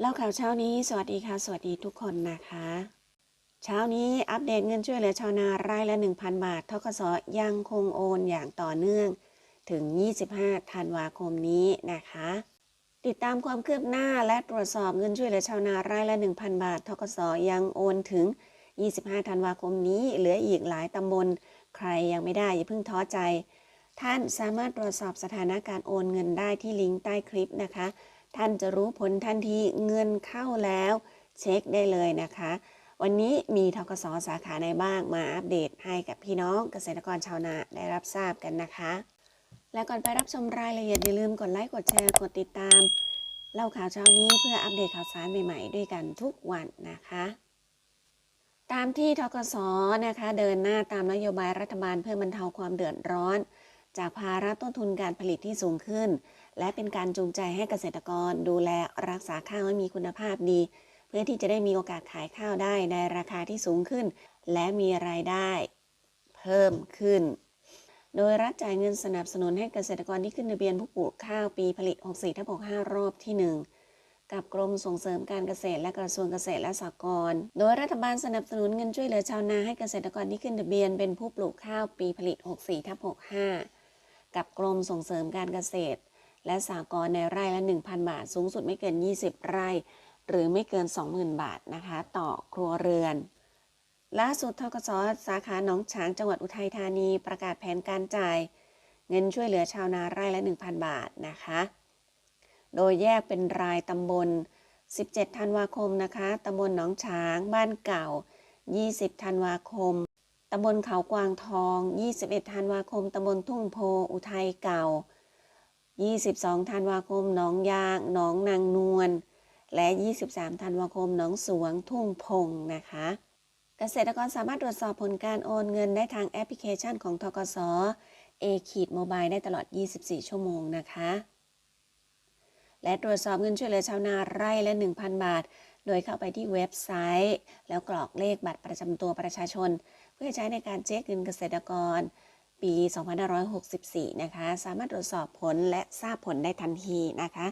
เล่าข่าวเช้านี้ สวัสดีค่ะ สวัสดีทุกคนนะคะ เช้านี้อัปเดตเงินช่วยเหลือชาวนารายละ 1,000 บาททกสยังคงโอนอย่างต่อเนื่องถึง 25 ธันวาคมนี้นะคะ ติดตามความคืบหน้าและตรวจสอบเงินช่วยเหลือชาวนารายละ 1,000 บาททกสยังโอนถึง 25 ธันวาคมนี้ เหลืออีกหลายตำบล ใครยังไม่ได้อย่าเพิ่งท้อใจ ท่านสามารถตรวจสอบสถานะการโอนเงินได้ที่ลิงก์ใต้คลิปนะคะ ท่านจะรู้ผลทันทีเงินเข้าแล้ว เช็คได้เลยนะคะ วันนี้มีทกสสาขาในบ้างมาอัปเดตให้กับพี่น้องเกษตรกรชาวนาได้รับทราบกันนะคะ และก่อนไปรับชมรายละเอียดอย่าลืมกดไลค์กดแชร์กดติดตามเล่าข่าวเช้านี้เพื่ออัปเดตข่าวสารใหม่ๆ ด้วยกันทุกวันนะคะตามที่ทกสนะคะ เดินหน้าตามนโยบายรัฐบาลเพื่อบรรเทาความเดือดร้อน จากภาระต้นทุนการผลิตที่สูงขึ้น และเป็นการจูงใจให้เกษตรกรดูแลรักษาข้าวให้มีคุณภาพดี เพื่อที่จะได้มีโอกาสขายข้าวได้ในราคาที่สูงขึ้น และมีรายได้เพิ่มขึ้น โดยรัฐจ่ายเงินสนับสนุนให้เกษตรกรที่ขึ้นทะเบียนผู้ปลูกข้าวปีผลิต 64ทับ65 รอบที่ 1กับกรมส่งเสริมการเกษตรและกระทรวงเกษตรและสหกรณ์ โดยรัฐบาลสนับสนุนเงินช่วยเหลือชาวนาให้เกษตรกรที่ขึ้นทะเบียนเป็นผู้ปลูกข้าวปีผลิต 64ทับ65 กับกรมส่งเสริมการเกษตร และสหกรณ์ในไร่ละ 1,000 บาท สูงสุดไม่เกิน 20 ไร่ หรือไม่เกิน 20,000 บาทนะคะ ต่อครัวเรือนล่าสุดทกสสาขาหนองฉางจังหวัดอุทัยธานีประกาศแผนการจ่าย เงินช่วยเหลือชาวนาไร่ละ 1,000 บาทนะคะ โดยแยกเป็นรายตำบล 17 ธันวาคมนะคะตำบลหนองฉาง บ้านเก่า 20 ธันวาคม ตำบลเขากวางทอง 21 ธันวาคม ตำบลทุ่งโพ อุทัยเก่า 22 ธันวาคม หนองยาง หนองนางนวล และ 23 ธันวาคม หนองสวง ทุ่งพงนะคะ เกษตรกรสามารถตรวจสอบผลการโอนเงินได้ทางแอปพลิเคชันของทกส A ขีดโมบายได้ตลอด 24 ชั่วโมงนะคะ และตรวจสอบเงินช่วยเหลือชาวนาไร่ละ 1,000 บาท โดยเข้าไปที่เว็บไซต์ แล้วกรอกเลขบัตรประจำตัวประชาชน เพื่อใช้ในการเช็คเงินเกษตรกร ปี 2564 นะคะ สามารถตรวจสอบผลและทราบผลได้ทันทีนะคะ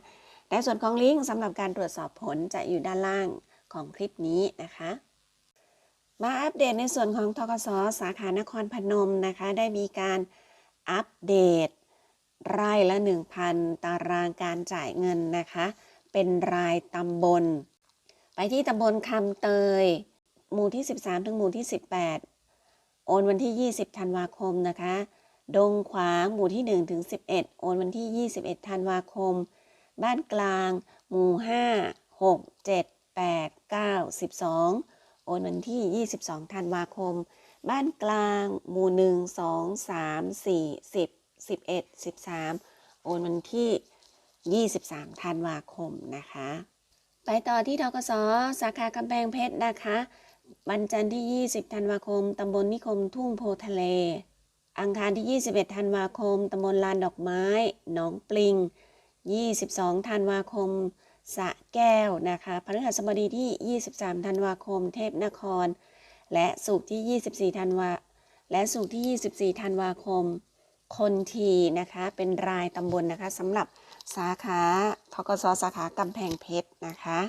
แต่ส่วนของลิงก์สำหรับการตรวจสอบผลจะอยู่ด้านล่างของคลิปนี้นะคะมาอัปเดตในส่วนของทกสสาขานครพนมนะคะ ได้มีการอัปเดตไร่ละ 1,000 ตารางการจ่ายเงินนะคะ เป็นรายตำบล ไปที่ตำบลคำเตย หมู่ที่ 13 ถึงหมู่ที่ 18 โอนวันที่ 20 ธันวาคมนะคะ ดงขวางหมู่ที่ 1 ถึง 11 โอนวันที่ 21 ธันวาคม บ้านกลาง หมู่ 5 6 7 8 9 12 โอนวันที่ 22 ธันวาคม บ้านกลาง หมู่ 1 2 3 4 10 11 13 โอนวันที่ 23 ธันวาคมนะคะ ไปต่อที่ทกสสาขา กำแพงเพชรนะคะ วันจันทร์ที่ 20 ธันวาคม ตำบลนิคมทุ่งโพทะเล อังคารที่ 21 ธันวาคม ตำบลลานดอกไม้ หนองปลิง 22 ธันวาคมสะแก้วนะคะพฤหัสบดีที่ 23 ธันวาคม เทพนคร และสุกที่ 24 ธันวา และสุกที่ 24 ธันวาคม คนทีนะคะ เป็นรายตำบลนะคะสำหรับสาขาทกสสาขากำแพงเพชรนะคะ